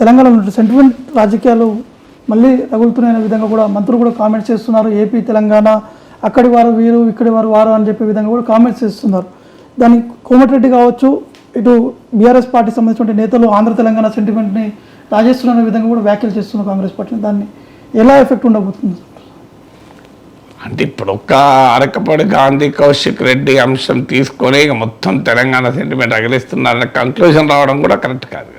తెలంగాణలో సెంటిమెంట్ రాజకీయాలు మళ్ళీ రగులుతున్నాయనే విధంగా కూడా మంత్రులు కూడా కామెంట్స్ చేస్తున్నారు. ఏపీ తెలంగాణ అక్కడి వారు వీరు ఇక్కడి వారు వారు అని చెప్పే విధంగా కూడా కామెంట్స్ చేస్తున్నారు. దానికి కోమటిరెడ్డి కావచ్చు ఇటు బీఆర్ఎస్ పార్టీ సంబంధించిన నేతలు ఆంధ్ర తెలంగాణ సెంటిమెంట్ని రాజేస్తున్న విధంగా కూడా వ్యాఖ్యలు చేస్తున్నారు కాంగ్రెస్ పార్టీని దాన్ని ఎలా ఎఫెక్ట్ ఉండబోతుంది? అంటే ఇప్పుడు ఒక్క అరకపడి గాంధీ కౌశిక్ రెడ్డి అంశం తీసుకొని ఇక మొత్తం తెలంగాణ సెంటిమెంట్ అగిలిస్తున్నారనే కంక్లూజన్ రావడం కూడా కరెక్ట్ కాదు.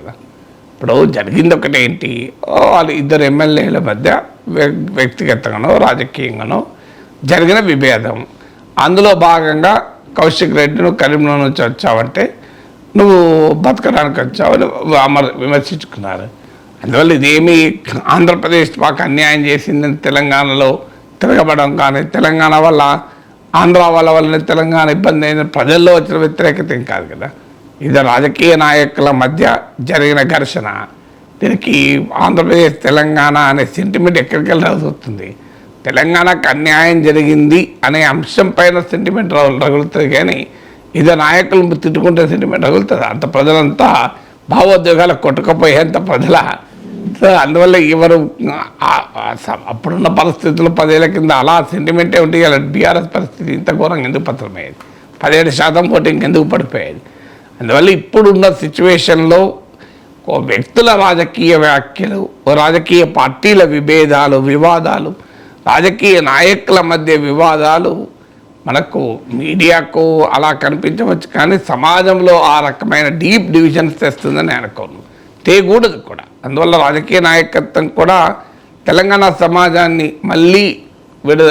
ఇప్పుడు జరిగింది ఒకటేంటి వాళ్ళు ఇద్దరు ఎమ్మెల్యేల మధ్య వ్య- వ్యక్తిగతంగానో రాజకీయంగానో జరిగిన విభేదం. అందులో భాగంగా కౌశిక్ రెడ్డి నువ్వు కరీంనగర్ నుంచి వచ్చావంటే నువ్వు బతకడానికి వచ్చావని అమర్ విమర్శించుకున్నారు. అందువల్ల ఇదేమి ఆంధ్రప్రదేశ్ మాకు అన్యాయం చేసిందని తెలంగాణలో తిరగబడడం కానీ తెలంగాణ వల్ల ఆంధ్ర వాళ్ళ వల్ల తెలంగాణ ఇబ్బంది అయిన ప్రజల్లో వచ్చిన వ్యతిరేకత ఏం కాదు కదా. ఇది రాజకీయ నాయకుల మధ్య జరిగిన ఘర్షణ. దీనికి ఆంధ్రప్రదేశ్ తెలంగాణ అనే సెంటిమెంట్ ఎక్కడికి వెళ్ళాల్సి వస్తుంది తెలంగాణకు అన్యాయం జరిగింది అనే అంశం పైన సెంటిమెంట్ రగులుతుంది కానీ ఇది నాయకులు తిట్టుకుంటే సెంటిమెంట్ రగులుతుంది. అంత ప్రజలంతా భావోద్వేగాలు కొట్టుకపోయేంత ప్రజల అందువల్ల ఎవరు అప్పుడున్న పరిస్థితులు పదేళ్ళ కింద అలా సెంటిమెంటే ఉంటే బీఆర్ఎస్ పరిస్థితి ఇంత ఘోరంగా ఎందుకు పత్రమయ్యేది పదిహేడు శాతం ఓటింగ్ ఎందుకు పడిపోయేది? అందువల్ల ఇప్పుడున్న సిచ్యువేషన్లో ఓ వ్యక్తుల రాజకీయ వ్యాఖ్యలు ఓ రాజకీయ పార్టీల విభేదాలు వివాదాలు రాజకీయ నాయకుల మధ్య వివాదాలు మనకు మీడియాకు అలా కనిపించవచ్చు కానీ సమాజంలో ఆ రకమైన డీప్ డివిజన్స్ తెస్తుందని నేను అనుకోను. తేకూడదు కూడా. అందువల్ల రాజకీయ నాయకత్వం కూడా తెలంగాణ సమాజాన్ని మళ్ళీ విడ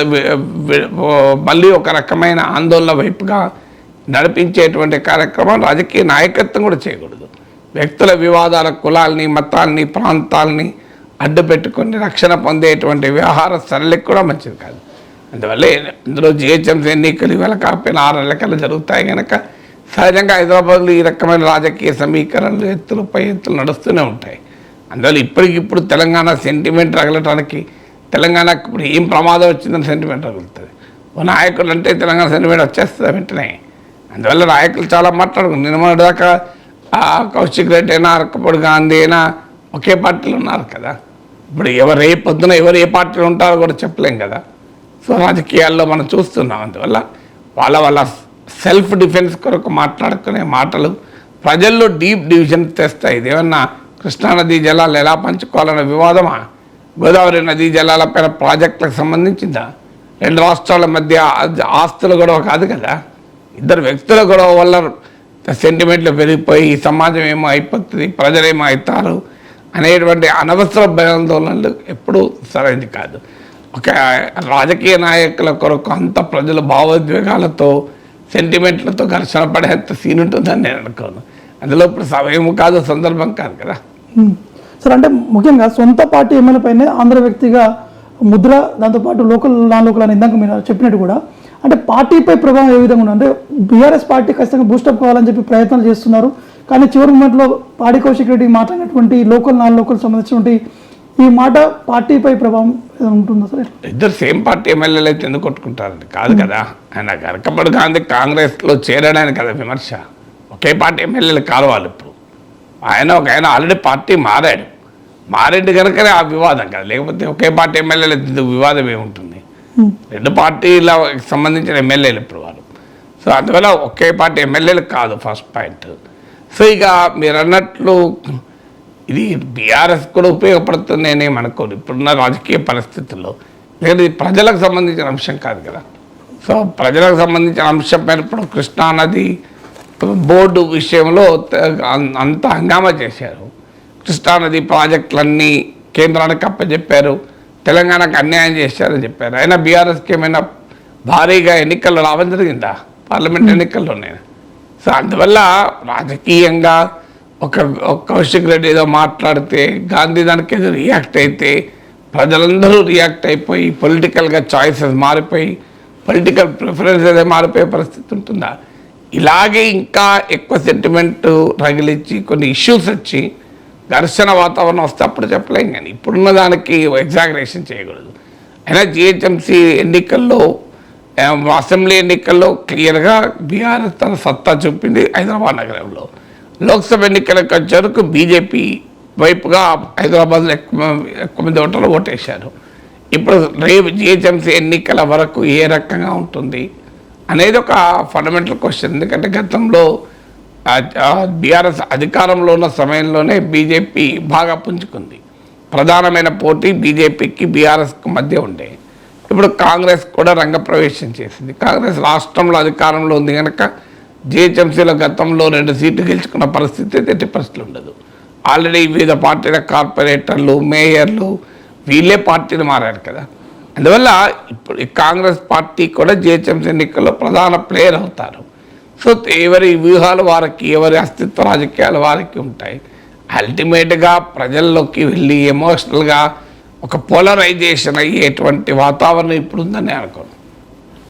మళ్ళీ ఒక రకమైన ఆందోళన వైపుగా నడిపించేటువంటి కార్యక్రమం రాజకీయ నాయకత్వం కూడా చేయకూడదు. వ్యక్తుల వివాదాల కులాల్ని మతాల్ని ప్రాంతాల్ని అడ్డపెట్టుకొని రక్షణ పొందేటువంటి వ్యవహార సరళికి కూడా మంచిది కాదు. అందువల్ల ఇందులో జిహెచ్ఎంసీ ఎన్నికలు ఇవాళ కాకపోయినా ఆరు ఎన్నికలు జరుగుతాయి కనుక సహజంగా హైదరాబాద్లో ఈ రకమైన రాజకీయ సమీకరణలు ఎత్తులు పై ఎత్తులు నడుస్తూనే ఉంటాయి. అందువల్ల ఇప్పటికిప్పుడు తెలంగాణ సెంటిమెంట్ రగలటానికి తెలంగాణకు ఇప్పుడు ఏం ప్రమాదం వచ్చిందని సెంటిమెంట్ రగులుతుంది. ఓ నాయకులు అంటే తెలంగాణ సెంటిమెంట్ వచ్చేస్తుంది వెంటనే? అందువల్ల నాయకులు చాలా మాట్లాడుకున్నారు నిన్న దాకా ఆ కౌశిక్ రెడ్డి అయినా అరకపొడి గాంధీ అయినా ఒకే పార్టీలో ఉన్నారు కదా. ఇప్పుడు ఎవరు ఏ పొద్దున ఎవరు ఏ పార్టీలో ఉంటారో కూడా చెప్పలేం కదా. సో రాజకీయాల్లో మనం చూస్తున్నాం. అందువల్ల వాళ్ళ వాళ్ళ సెల్ఫ్ డిఫెన్స్ కొరకు మాట్లాడుకునే మాటలు ప్రజల్లో డీప్ డివిజన్ తెస్తాయి. ఇదేమన్నా కృష్ణానదీ జలాలు ఎలా పంచుకోవాలన్న వివాదమా? గోదావరి నదీ జలాలపైన ప్రాజెక్టులకు సంబంధించిందా? రెండు రాష్ట్రాల మధ్య ఆస్తులు గొడవ కాదు కదా. ఇద్దరు వ్యక్తుల గొడవ వల్ల సెంటిమెంట్లు పెరిగిపోయి ఈ సమాజం ఏమో అయిపోతుంది ప్రజలేమో అవుతారు అనేటువంటి అనవసర భయాందోళనలు ఎప్పుడూ సరైనది కాదు. ఒక రాజకీయ నాయకుల కొరకు అంత ప్రజల భావోద్వేగాలతో సెంటిమెంట్లతో ఘర్షణ పడేంత సీన్ ఉంటుందని నేను అనుకోను. అందులో ఇప్పుడు సమయం కాదు సందర్భం కాదు కదా. సార్ అంటే ముఖ్యంగా సొంత పార్టీ ఎమ్మెల్యే పైన ఆంధ్ర వ్యక్తిగా ముద్ర దాంతోపాటు లోకల్ నాన్ లోకల్ అని ఇందాక మీరు చెప్పినట్టు కూడా అంటే పార్టీపై ప్రభావం ఏ విధంగా ఉంది అంటే బీఆర్ఎస్ పార్టీ ఖచ్చితంగా బూస్టప్ కావాలని చెప్పి ప్రయత్నాలు చేస్తున్నారు. కానీ చివరి మూమెంట్లో పాడి కౌశిక్ రెడ్డి మాట్లాడినటువంటి లోకల్ నాన్ లోకల్ సంబంధించినటువంటి ఈ మాట పార్టీపై ప్రభావం ఉంటుందా సార్? ఇద్దరు సేమ్ పార్టీ ఎమ్మెల్యేలు అయితే ఎందుకు కొట్టుకుంటారండి? కాదు కదా. ఆయన గరకపడి గాంధీ కాంగ్రెస్లో చేరడానికి కదా విమర్శ. ఒకే పార్టీ ఎమ్మెల్యేలు కావాలి ఇప్పుడు. ఆయన ఒక ఆయన ఆల్రెడీ పార్టీ మారాడు. మారేడు కనుకనే ఆ వివాదం కదా. లేకపోతే ఒకే పార్టీ ఎమ్మెల్యేలు వివాదం ఏముంటుంది? రెండు పార్టీల సంబంధించిన ఎమ్మెల్యేలు ఇప్పుడు వారు సో అందువల్ల ఒకే పార్టీ ఎమ్మెల్యేలు కాదు ఫస్ట్ పాయింట్. సో ఇక మీరు అన్నట్లు ఇది బీఆర్ఎస్ కూడా ఉపయోగపడుతుంది అని అనుకోను ఇప్పుడున్న రాజకీయ పరిస్థితుల్లో. లేదు ఇది ప్రజలకు సంబంధించిన అంశం కాదు కదా. సో ప్రజలకు సంబంధించిన అంశం పైన ఇప్పుడు కృష్ణానది బోర్డు విషయంలో అంత హంగామా చేశారు. కృష్ణానది ప్రాజెక్టులన్నీ కేంద్రానికి అప్పచెప్పారు. తెలంగాణకు అన్యాయం చేశారని చెప్పారు. అయినా బీఆర్ఎస్కి ఏమైనా భారీగా ఎన్నికలు రావడం జరిగిందా? పార్లమెంట్ ఎన్నికల్లో నేను సో అందువల్ల రాజకీయంగా ఒక కౌశిక్ రెడ్డి ఏదో మాట్లాడితే గాంధీ దానికి ఏదో రియాక్ట్ అయితే ప్రజలందరూ రియాక్ట్ అయిపోయి పొలిటికల్గా చాయిసెస్ మారిపోయి పొలిటికల్ ప్రిఫరెన్స్ ప్రిఫరెన్సెస్ మారిపోయే పరిస్థితి ఉంటుందా? ఇలాగే ఇంకా ఎక్కువ సెంటిమెంట్ రగిలిచ్చి కొన్ని ఇష్యూస్ వచ్చి ఘర్షణ వాతావరణం వస్తే అప్పుడు చెప్పలేం కానీ ఇప్పుడున్న దానికి ఎగ్జాగరేషన్ చేయకూడదు. అయినా జిహెచ్ఎంసీ ఎన్నికల్లో అసెంబ్లీ ఎన్నికల్లో క్లియర్గా బీఆర్ఎస్ తన సత్తా చూపింది హైదరాబాద్ నగరంలో. లోక్సభ ఎన్నికలకు వచ్చేవరకు బీజేపీ వైపుగా హైదరాబాద్లో ఎక్కువ ఎక్కువ మంది ఓటర్లు ఓటేశారు. ఇప్పుడు రేపు జిహెచ్ఎంసీ ఎన్నికల వరకు ఏ రకంగా ఉంటుంది అనేది ఒక ఫండమెంటల్ క్వశ్చన్ ఎందుకంటే గతంలో బీఆర్ఎస్ అధికారంలో ఉన్న సమయంలోనే బీజేపీ బాగా పుంజుకుంది. ప్రధానమైన పోటీ బీజేపీకి బీఆర్ఎస్కి మధ్య ఉండే. ఇప్పుడు కాంగ్రెస్ కూడా రంగప్రవేశం చేసింది. కాంగ్రెస్ రాష్ట్రంలో అధికారంలో ఉంది కనుక జిహెచ్ఎంసీలో గతంలో రెండు సీట్లు గెలుచుకున్న పరిస్థితి ఎట్టి పరిస్థితులు ఉండదు. ఆల్రెడీ వివిధ పార్టీల కార్పొరేటర్లు మేయర్లు వీళ్ళే పార్టీలు మారారు కదా. అందువల్ల ఇప్పుడు కాంగ్రెస్ పార్టీ కూడా జిహెచ్ఎంసీ ఎన్నికల్లో ప్రధాన ప్లేయర్ అవుతారు. సో ఎవరి వ్యూహాలు వారికి ఎవరి అస్తిత్వ రాజకీయాలు వారికి ఉంటాయి. అల్టిమేట్గా ప్రజల్లోకి వెళ్ళి ఎమోషనల్గా ఒక పోలరైజేషన్ అయ్యేటువంటి వాతావరణం ఇప్పుడు ఉందని అనుకోను.